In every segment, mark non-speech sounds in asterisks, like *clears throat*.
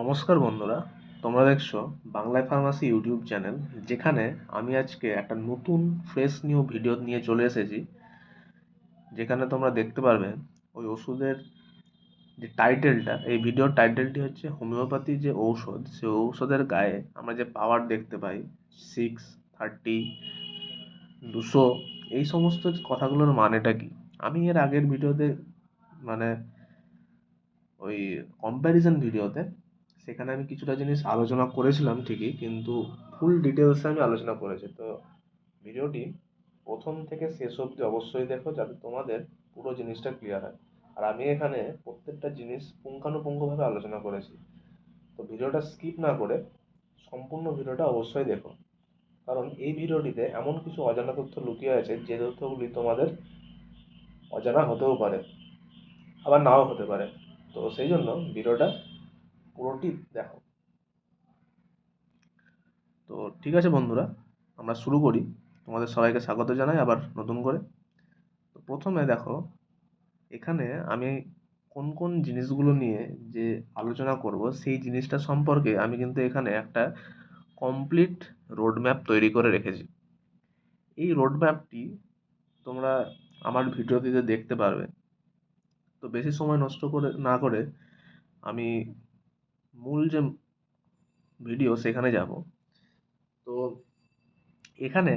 নমস্কার বন্ধুরা, তোমরা দেখছ বাংলায় ফার্মাসি ইউটিউব চ্যানেল, যেখানে আমি আজকে একটা নতুন ফ্রেশ নিউ ভিডিও নিয়ে চলে এসেছি। যেখানে তোমরা দেখতে পারবে ওই ওষুধের যে টাইটেলটা এই ভিডিওর টাইটেলটি হচ্ছে হোমিওপ্যাথি যে ঔষধ সেই ঔষধের গায়ে আমরা যে পাওয়ার দেখতে পাই সিক্স থার্টি দুশো, এই সমস্ত কথাগুলোর মানেটা কি? আমি এর আগের ভিডিওতে মানে ওই কম্প্যারিজন ভিডিওতে সেখানে আমি কিছুটা জিনিস আলোচনা করেছিলাম ঠিকই, কিন্তু ফুল ডিটেলসে আমি আলোচনা করেছি। তো ভিডিওটি প্রথম থেকে শেষ অবধি অবশ্যই দেখো যাতে তোমাদের পুরো জিনিসটা ক্লিয়ার হয়। আর আমি এখানে প্রত্যেকটা জিনিস পুঙ্খানুপুঙ্খভাবে আলোচনা করেছি। তো ভিডিওটা স্কিপ না করে সম্পূর্ণ ভিডিওটা অবশ্যই দেখো। কারণ এই ভিডিওটিতে এমন কিছু অজানা তথ্য লুকিয়ে আছে, যে তথ্যগুলি তোমাদের অজানা হতেও পারে, আবার নাও হতে পারে। তো সেই জন্য ভিডিওটা পুরোটি দেখো। তো ঠিক আছে বন্ধুরা, আমরা শুরু করি। তোমাদের সবাইকে স্বাগত জানাই আবার নতুন করে। তো প্রথমে দেখো, এখানে আমি কোন কোন জিনিসগুলো নিয়ে যে আলোচনা করব, সেই জিনিসটা সম্পর্কে আমি কিন্তু এখানে একটা কমপ্লিট রোডম্যাপ তৈরি করে রেখেছি। এই রোডম্যাপটি তোমরা আমার ভিডিওটিতে দেখতে পারবে। তো বেশি সময় নষ্ট করে, না করে আমি মূল যে ভিডিও সেখানে যাব। তো এখানে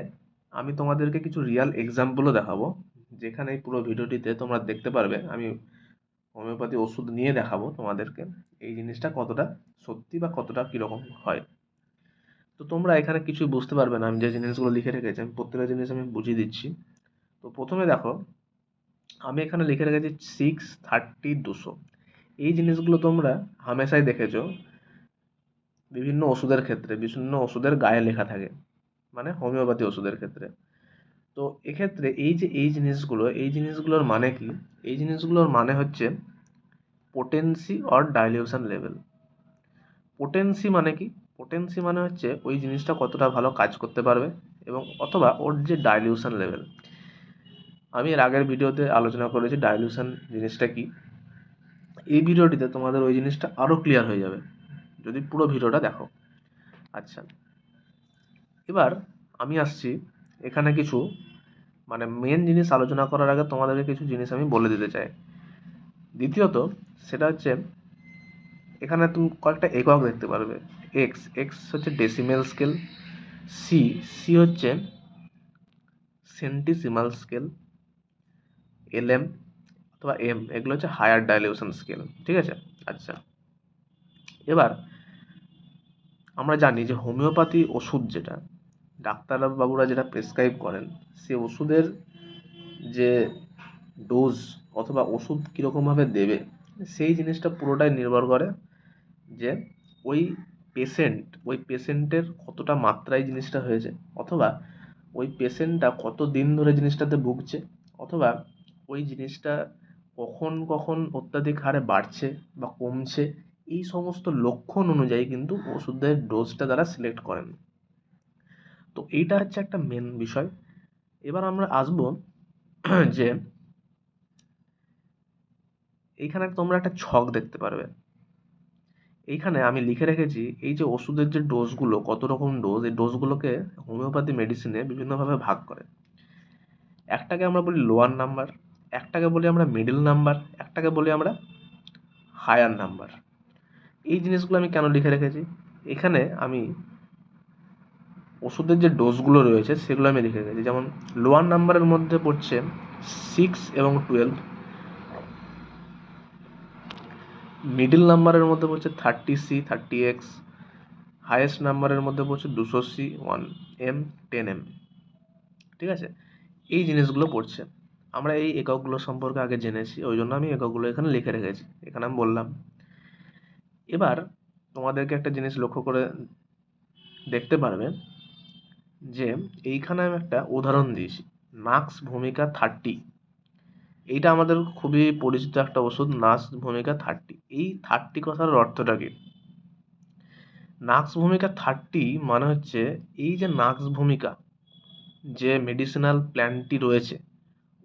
আমি তোমাদেরকে কিছু রিয়াল এক্সাম্পলও দেখাবো, যেখানে এই পুরো ভিডিওটিতে তোমরা দেখতে পারবে। আমি হোমিওপ্যাথি ওষুধ নিয়ে দেখাবো তোমাদেরকে, এই জিনিসটা কতটা সত্যি বা কতটা কীরকম হয়। তো তোমরা এখানে কিছুই বুঝতে পারবে না, আমি যে জিনিসগুলো লিখে রেখেছি, আমি প্রত্যেকটা জিনিস আমি বুঝিয়ে দিচ্ছি। তো প্রথমে দেখো, আমি এখানে লিখে রেখেছি সিক্স থার্টি দুশো। এই জিনিসগুলো তোমরা হামেশাই দেখেছ। বিভিন্ন ওষুধের ক্ষেত্রে, বিভিন্ন ওষুধের গায়ে লেখা থাকে মানে হোমিওপ্যাথি ওষুধের ক্ষেত্রে। তো এক্ষেত্রে এই যে, এই জিনিসগুলো, এই জিনিসগুলোর মানে কি? এই জিনিসগুলোর মানে হচ্ছে potency or dilution level potency মানে কি? পোটেন্সি মানে হচ্ছে ওই জিনিসটা কতটা ভালো কাজ করতে পারবে এবং অথবা ওর যে ডাইলিউশন লেভেল আমি এর আগের ভিডিওতে আলোচনা করেছি ডাইলিউশন জিনিসটা কি? এই ভিডিওটিতে তোমাদের ওই জিনিসটা আরও ক্লিয়ার হয়ে যাবে। যদি পুরো ভিডিওটা দেখো। আচ্ছা। এবার আমি আসছি এখানে কিছু মানে মেন জিনিস আলোচনা করার আগে তোমাদেরকে কিছু জিনিস আমি বলে দিতে চাই। দ্বিতীয়ত, সেটা হচ্ছে, এখানে তুমি কয়েকটা একক দেখতে পারবে। এক্স এক্স হচ্ছে ডেসিমেল স্কেল সি সি হচ্ছে সেন্টিসিমাল স্কেল এল এম অথবা এম এগুলো হচ্ছে হায়ার ডাইলিউশন স্কেল ঠিক আছে? আচ্ছা। এবার আমরা জানি যে হোমিওপ্যাথি ওষুধ যেটা, ডাক্তারবাবুরা যেটা প্রেসক্রাইব করেন, সে ওষুধের যে ডোজ অথবা ওষুধ কীরকমভাবে দেবে, সেই জিনিসটা পুরোটাই নির্ভর করে যে ওই পেশেন্ট ওই পেশেন্টের কতটা মাত্রায় জিনিসটা হয়েছে, অথবা ওই পেশেন্টটা কত দিন ধরে জিনিসটাতে ভুগছে, অথবা ওই জিনিসটা কখন কখন অত্যাধিক হারে বাড়ছে বা কমছে, এই সমস্ত লক্ষণ অনুযায়ী কিন্তু ওষুধের ডোজটা তারা সিলেক্ট করেন। তো এইটা হচ্ছে একটা মেন বিষয়। এবার আমরা আসব *clears throat* যে এইখানে তোমরা একটা ছক দেখতে পারবে। এইখানে আমি লিখে রেখেছি, এই যে ওষুধের যে ডোজগুলো কত রকম ডোজ এই ডোজগুলোকে হোমিওপ্যাথি মেডিসিনে বিভিন্নভাবে ভাগ করে। একটাকে আমরা বলি লোয়ার নাম্বার একটাকে বলি আমরা মিডল নাম্বার একটাকে বলি আমরা হায়ার নাম্বার এই জিনিসগুলো আমি কেন লিখে রেখেছি? এখানে আমি ওষুধের যে ডোজগুলো রয়েছে, সেগুলো আমি লিখে রেখেছি। যেমন লোয়ার নাম্বারের মধ্যে পড়ছে সিক্স এবং টুয়েলভ মিডিল নাম্বারের মধ্যে পড়ছে thirty C thirty X highest নাম্বারের মধ্যে পড়ছে দুশো C one M ten M ঠিক আছে? এই জিনিসগুলো পড়ছে। আমরা এই এককগুলো সম্পর্কে আগে জেনেছি, ওই জন্য আমি এককগুলো এখানে লিখে রেখেছি। এখানে আমি বললাম, এবার তোমাদেরকে একটা জিনিস লক্ষ্য করে দেখতে পারবে যে, এইখানে আমি একটা উদাহরণ দিয়েছি নাক্স ভূমিকা থার্টি এইটা আমাদের খুবই পরিচিত একটা ওষুধ নাক্স ভূমিকা থার্টি এই থার্টি কথার অর্থটা কি? নাক্স ভূমিকা থার্টি মানে হচ্ছে, এই যে নাক্স ভূমিকা, যে মেডিসিনাল প্ল্যান্টটি রয়েছে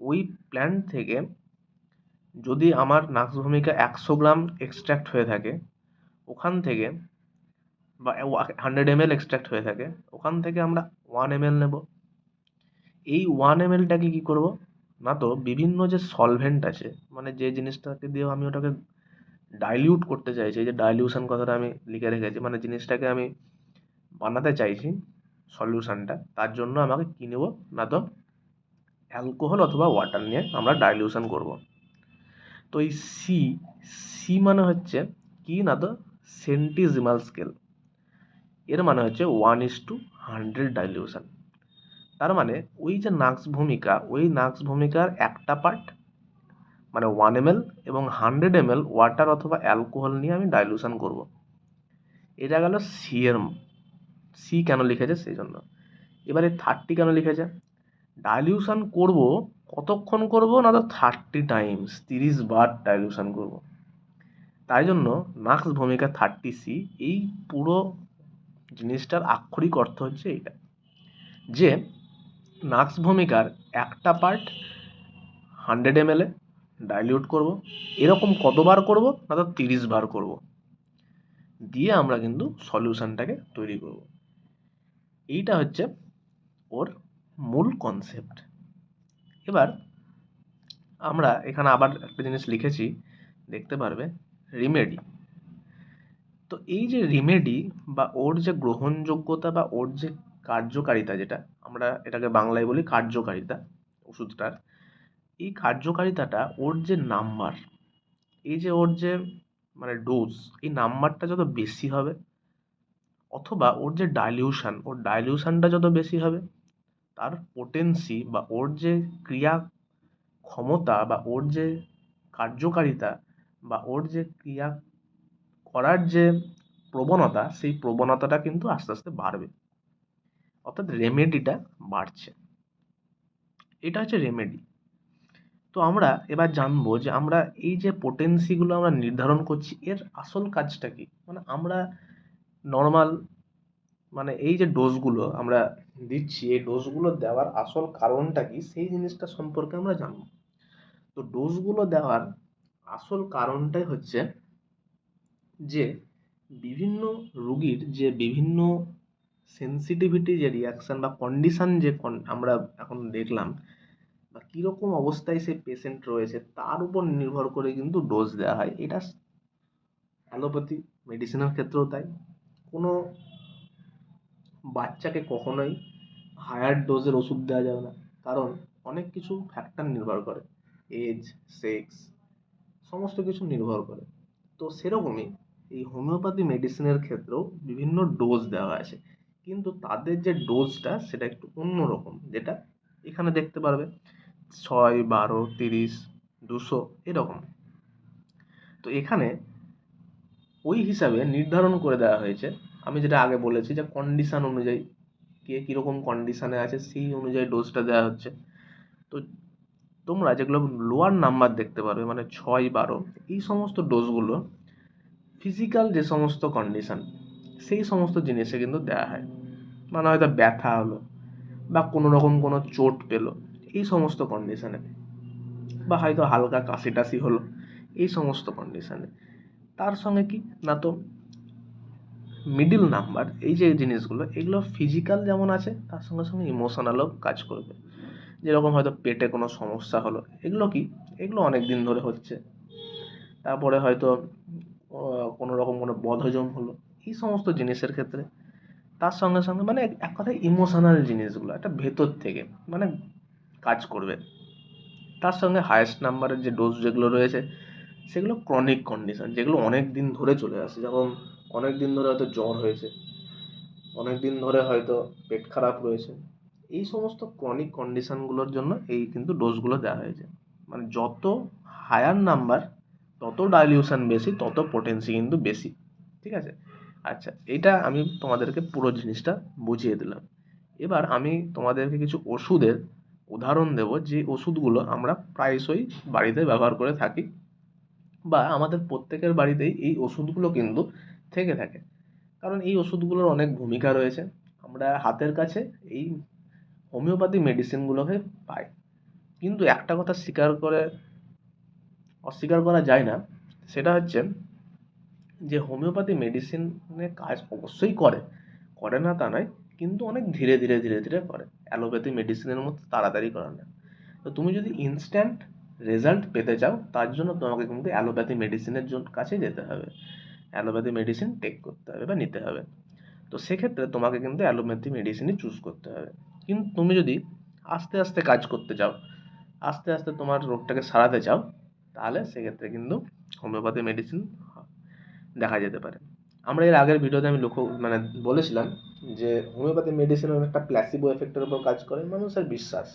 ওই প্ল্যান্ট থেকে যদি আমার নাক্স ভূমিকা একশো গ্রাম এক্সট্র্যাক্ট হয়ে থাকে, ওখান থেকে বা হান্ড্রেড এম এল এক্সট্র্যাক্ট হয়ে থাকে, ওখান থেকে আমরা ওয়ান এম এল নেব। এই ওয়ান এম এলটাকে কী করব? না তো বিভিন্ন যে সলভেন্ট আছে মানে যে জিনিসটাকে দিয়েও আমি ওটাকে ডাইলিউট করতে চাইছি যে ডাইলিউশন কথাটা আমি লিখে রেখেছি মানে জিনিসটাকে আমি বানাতে চাইছি সলিউশনটা তার জন্য আমাকে কী না তো অ্যালকোহল অথবা ওয়াটার নিয়ে আমরা ডাইলিউশন করব। তো এই সি সি মানে হচ্ছে কি না তো? সেন্টিজিমাল স্কেল এর মানে হচ্ছে one is two hundred dilution তার মানে ওই যে নাক্স ভূমিকা, ওই নাক্স ভূমিকার একটা পার্ট মানে ওয়ান এম এবং হান্ড্রেড এম ওয়াটার অথবা অ্যালকোহল নিয়ে আমি ডাইলিউশন করব। এটা গেল সি এর সি কেন লিখেছে? সেই জন্য। এবারে থার্টি কেন লিখেছে? ডাইলিউশন করব, কতক্ষণ করব? না তো থার্টি টাইমস তিরিশ বার ডাইলিউশন করব। তাই জন্য নাক্স ভূমিকা থার্টি সি এই পুরো জিনিসটার আক্ষরিক অর্থ হচ্ছে এটা যে নাক্স ভূমিকার একটা পার্ট হান্ড্রেড এম এলে ডাইলিউট করব, এরকম কতবার করব? না তো তিরিশ বার করব। দিয়ে আমরা কিন্তু সলিউশনটাকে তৈরি করব। এইটা হচ্ছে ওর মূল কনসেপ্ট এবার আমরা এখানে আবার একটা জিনিস লিখেছি, দেখতে পারবে রিমেডি তো এই যে রিমেডি বা ওর যে গ্রহণযোগ্যতা বা ওর যে কার্যকারিতা যেটা, আমরা এটাকে বাংলায় বলি কার্যকারিতা, ওষুধটার, এই কার্যকারিতাটা ওর যে নাম্বার এই যে ওর যে মানে ডোজ এই নাম্বারটা যত বেশি হবে, অথবা ওর যে ডাইলিউশন ওর ডাইলিউশনটা যত বেশি হবে তার পোটেন্সি বা ওর যে ক্রিয়া ক্ষমতা বা ওর যে কার্যকারিতা বা ওর যে ক্রিয়া করার যে প্রবণতা, সেই প্রবণতাটা কিন্তু আস্তে আস্তে বাড়বে। অর্থাৎ রেমেডিটা বাড়ছে। এটা হচ্ছে রেমেডি তো আমরা এবার জানব যে আমরা এই যে পোটেন্সিগুলো আমরা নির্ধারণ করছি, এর আসল কাজটা কি? মানে আমরা নর্মাল মানে এই যে ডোজগুলো আমরা দিচ্ছি, এই ডোজগুলো দেওয়ার আসল কারণটা কি? সেই জিনিসটা সম্পর্কে আমরা জানব। তো ডোজগুলো দেওয়ার আসল কারণটাই হচ্ছে যে, বিভিন্ন রুগীর যে বিভিন্ন সেন্সিটিভিটি যে রিয়াকশান বা কন্ডিশান যে আমরা এখন দেখলাম বা কীরকম অবস্থায় সেই পেশেন্ট রয়েছে, তার উপর নির্ভর করে কিন্তু ডোজ দেওয়া হয়। এটা অ্যালোপ্যাথি মেডিসিনের ক্ষেত্রেও তাই। কোনো বাচ্চাকে কখনোই হায়ার ডোজের ওষুধ দেওয়া যাবে না। কারণ অনেক কিছু ফ্যাক্টর নির্ভর করে। এজ সেক্স সমস্ত কিছু নির্ভর করে। তো সেরকমই এই হোমিওপ্যাথি মেডিসিনের ক্ষেত্রেও বিভিন্ন ডোজ দেওয়া আছে। কিন্তু তাদের যে ডোজটা সেটা একটু অন্য রকম, যেটা এখানে দেখতে পারবে। ছয়, বারো, তিরিশ, দুশো, এরকম। তো এখানে ওই হিসাবে নির্ধারণ করে দেওয়া হয়েছে আমি যেটা আগে বলেছি যে কন্ডিশান অনুযায়ী কে কীরকম কন্ডিশানে আছে, সেই অনুযায়ী ডোজটা দেওয়া হচ্ছে। তো তোমরা যেগুলো লোয়ার নাম্বার দেখতে পারবে মানে ছয়, বারো, এই সমস্ত ডোজগুলো ফিজিক্যাল যে সমস্ত কন্ডিশান সেই সমস্ত জিনিসে কিন্তু দেওয়া হয়। মানে হয়তো ব্যথা হলো বা কোনো রকম কোনো চোট পেল, এই সমস্ত কন্ডিশানে বা হয়তো হালকা কাশি টাশি হলো, এই সমস্ত কন্ডিশানে তার সঙ্গে কি? না তো মিডিল নাম্বার এই যে জিনিসগুলো, এগুলো ফিজিক্যাল যেমন আছে, তার সঙ্গে সঙ্গে ইমোশনালও কাজ করবে। যেরকম হয়তো পেটে কোনো সমস্যা হলো, এগুলো কি? এগুলো অনেক দিন ধরে হচ্ছে। তারপরে হয়তো কোনো রকম কোনো বদহজম হলো, এই সমস্ত জিনিসের ক্ষেত্রে তার সঙ্গে সঙ্গে মানে এক কথায় ইমোশনাল জিনিসগুলো, একটা ভেতর থেকে মানে কাজ করবে। তার সঙ্গে হায়েস্ট নাম্বারের যে ডোজ যেগুলো রয়েছে, সেগুলো ক্রনিক কন্ডিশন যেগুলো অনেক দিন ধরে চলে আসে। যেমন অনেক দিন ধরে হয়তো জ্বর হয়েছে অনেক দিন ধরে হয়তো পেট খারাপ রয়েছে। এই সমস্ত ক্রনিক কন্ডিশনগুলোর জন্য এই কিন্তু ডোজগুলো দেওয়া হয়েছে। মানে যত হায়ার নাম্বার তত ডাইলিউশন বেশি, তত পোটেন্সি কিন্তু বেশি। ঠিক আছে? আচ্ছা এটা আমি তোমাদেরকে পুরো জিনিসটা বুঝিয়ে দিলাম। এবার আমি তোমাদেরকে কিছু ওষুধের উদাহরণ দেব, যে ওষুধগুলো আমরা প্রায়শই বাড়িতে ব্যবহার করে থাকি। বা আমাদের প্রত্যেকের বাড়িতেই এই ওষুধগুলো কিন্তু থেকে থাকে। কারণ এই ওষুধগুলোর অনেক ভূমিকা রয়েছে। আমরা হাতের কাছে এই হোমিওপ্যাথি মেডিসিনগুলোকে পাই। কিন্তু একটা কথা স্বীকার করে, অস্বীকার করা যায় না, সেটা হচ্ছে যে হোমিওপ্যাথি মেডিসিনে কাজ অবশ্যই করে। করে না তা নয়, কিন্তু অনেক ধীরে ধীরে ধীরে ধীরে করে। অ্যালোপ্যাথি মেডিসিনের মতো তাড়াতাড়ি করে না। তো তুমি যদি ইনস্ট্যান্ট রেজাল্ট পেতে চাও, তার জন্য তোমাকে কিন্তু অ্যালোপ্যাথি মেডিসিনের জন্য কাছে যেতে হবে। অ্যালোপ্যাথি মেডিসিন টেক করতে হবে বা নিতে হবে। তো সেক্ষেত্রে তোমাকে কিন্তু অ্যালোপ্যাথি মেডিসিনই চুজ করতে হবে। কিন্তু তুমি যদি আস্তে আস্তে কাজ করতে চাও, আস্তে আস্তে তোমার রোগটাকে সারাতে চাও, তাহলে সেক্ষেত্রে কিন্তু হোমিওপ্যাথি মেডিসিন দেখা যেতে পারে। আমরা এর আগের ভিডিওতে আমি লক্ষ্য মানে বলেছিলাম যে হোমিওপ্যাথি মেডিসিন একটা প্ল্যাসিবো এফেক্টের উপর কাজ করে মানুষের বিশ্বাস।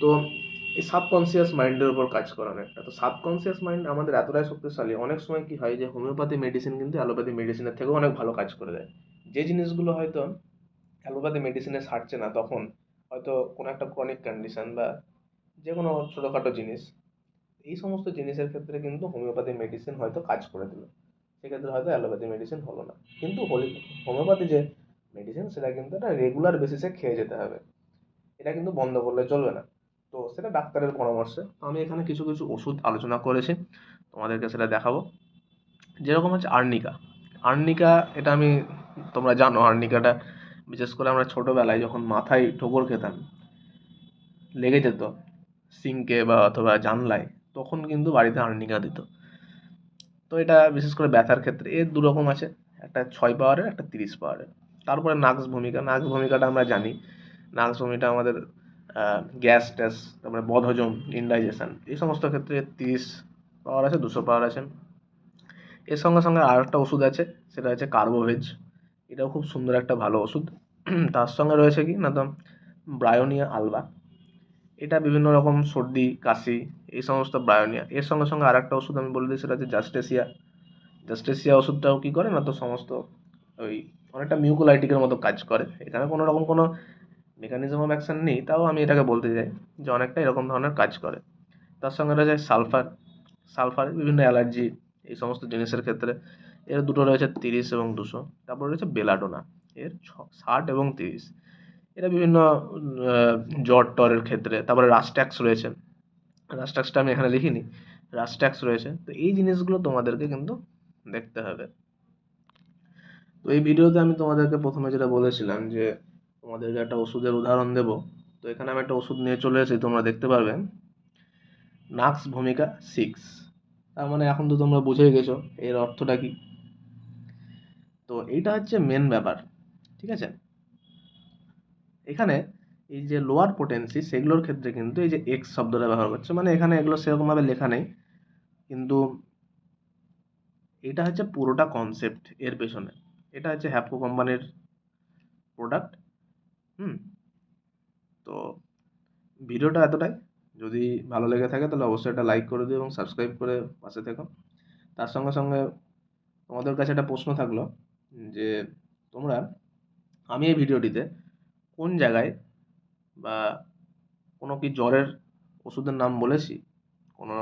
তো এই সাবকনসিয়াস মাইন্ডের উপর কাজ করে অনেকটা তো সাবকনসিয়াস মাইন্ড আমাদের এতটাই শক্তিশালী, অনেক সময় কি হয় যে হোমিওপ্যাথি মেডিসিন কিন্তু অ্যালোপ্যাথি মেডিসিনের থেকেও অনেক ভালো কাজ করে দেয়। যে জিনিসগুলো হয়তো অ্যালোপ্যাথি মেডিসিনে সারছে না, তখন হয়তো কোনো একটা ক্রনিক কন্ডিশন বা যে কোনো ছোটোখাটো জিনিস, এই সমস্ত জিনিসের ক্ষেত্রে কিন্তু হোমিওপ্যাথি মেডিসিন হয়তো কাজ করে দিল। সেক্ষেত্রে হয়তো অ্যালোপ্যাথি মেডিসিন হলো না। কিন্তু হোলি হোমিওপ্যাথি যে মেডিসিন সেটা কিন্তু একটা রেগুলার বেসিসে খেয়ে যেতে হবে। এটা কিন্তু বন্ধ করলে চলবে না। তো সেটা ডাক্তারের পরামর্শে। তো আমি এখানে কিছু কিছু ওষুধ আলোচনা করেছি, তোমাদেরকে সেটা দেখাবো। যেরকম হচ্ছে আর্নিকা। আর্নিকা, এটা আমি, তোমরা জানো, আর্নিকাটা, বিশেষ করে আমরা ছোটোবেলায় যখন মাথায় ঠোকর খেতাম, লেগে যেত সিঙ্কে বা অথবা জানলায়, তখন কিন্তু বাড়িতে আর্নিকা দিত। তো এটা বিশেষ করে ব্যথার ক্ষেত্রে, এর দু রকম আছে। একটা ছয় পাওয়ারের, একটা তিরিশ পাওয়ারের। তারপরে নাক্স ভূমিকা। নাক্স ভূমিকাটা আমরা জানি। নাক্স ভূমিকা আমাদের গ্যাস ট্যাস তারপরে বদহজম ইনডাইজেশন এই সমস্ত ক্ষেত্রে তিরিশ পাওয়ার আছে, দুশো পাওয়ার আছে। এর সঙ্গে সঙ্গে আর একটা ওষুধ আছে, সেটা হচ্ছে কার্বোভেজ এটাও খুব সুন্দর একটা ভালো ওষুধ। *clears throat* তার সঙ্গে রয়েছে কি? না তো ব্রায়োনিয়া আলবা এটা বিভিন্ন রকম সর্দি, কাশি, এই সমস্ত ব্রায়োনিয়া এর সঙ্গে সঙ্গে আর একটা ওষুধ আমি বলে দিই, সেটা হচ্ছে জাস্টেসিয়া জাস্টেসিয়া ওষুধটাও কী করে? না তো, সমস্ত ওই অনেকটা মিউকোলাইটিকের মতো কাজ করে। এখানে কোনো রকম কোনো মেকানিজম অফ অ্যাকশন নেই, তাও আমি এটাকে বলতে চাই যে অনেকটা এরকম ধরনের কাজ করে। তার সঙ্গে রয়েছে সালফার। সালফার, বিভিন্ন অ্যালার্জি, এই সমস্ত জিনিসের ক্ষেত্রে এর দুটো রয়েছে তিরিশ এবং দুশো। তারপর রয়েছে বেলাডোনা এর ছ, ষাট এবং তিরিশ। এটা বিভিন্ন জ্বর টরের ক্ষেত্রে, তারপরে রাস্ট্যাক্স রয়েছে। রাস্ট্যাক্সটা আমি এখানে লিখিনি। রাস্ট্যাক্স রয়েছে। তো এই জিনিসগুলো তোমাদেরকে কিন্তু দেখতে হবে। তো এই ভিডিওতে আমি তোমাদেরকে প্রথমে যেটা বলেছিলাম যে তোমাদেরকে একটা ওষুধের উদাহরণ দেব। তো এখানে আমি একটা ওষুধ নিয়ে চলে এসেছি, তোমরা দেখতে পারবে। নাক্স ভূমিকা সিক্স তার মানে এখন তো তোমরা বুঝেই গেছো, এর অর্থটা কি? তো এইটা হচ্ছে মেন ব্যাপার, ঠিক আছে? এখানে এই যে লোয়ার পোটেন্সি সেগুলোর ক্ষেত্রে কিন্তু এই যে এক্স শব্দটা ব্যবহার করছে মানে এখানে এগুলো সেরকমভাবে লেখা নেই, কিন্তু এটা হচ্ছে পুরোটা কনসেপ্ট এর পেছনে। এটা হচ্ছে হ্যাপকো কোম্পানির প্রোডাক্ট হুম। তো ভিডিওটা এতটাই। যদি ভালো লেগে থাকে তাহলে অবশ্যই একটা লাইক করে দিও এবং সাবস্ক্রাইব করে পাশে থেকো। তার সঙ্গে সঙ্গে তোমাদের কাছে একটা প্রশ্ন থাকল যে তোমরা আমি এই ভিডিওটিতে কোন জায়গায় বা কোনো কি জ্বরের ওষুধের নাম বলেছি? কোনো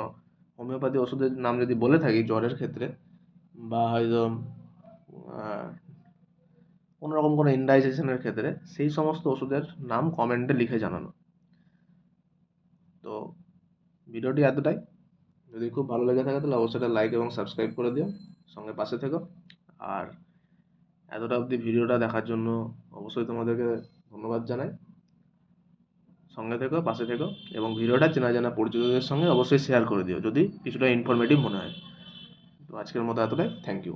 হোমিওপ্যাথি ওষুধের নাম যদি বলে থাকি জ্বরের ক্ষেত্রে বা হয়তো কোনো রকম কোনো ইন্ডাইজেশনের ক্ষেত্রে সেই সমস্ত ওষুধের নাম কমেন্টে লিখে জানানো। তো ভিডিওটি এতটাই। যদি খুব ভালো লেগে থাকে তাহলে অবশ্যই একটা লাইক এবং সাবস্ক্রাইব করে দিও। সঙ্গে পাশে থেকো। আর এতটা অবধি ভিডিওটা দেখার জন্য অবশ্যই তোমাদেরকে ধন্যবাদ জানাই। সঙ্গে থেকো, পাশে থেকো এবং ভিডিওটা চেনা জানা পরিচিতদের সঙ্গে অবশ্যই শেয়ার করে দিও, যদি কিছুটা ইনফরমেটিভ মনে হয়। তো আজকের মতো এতটাই। Thank you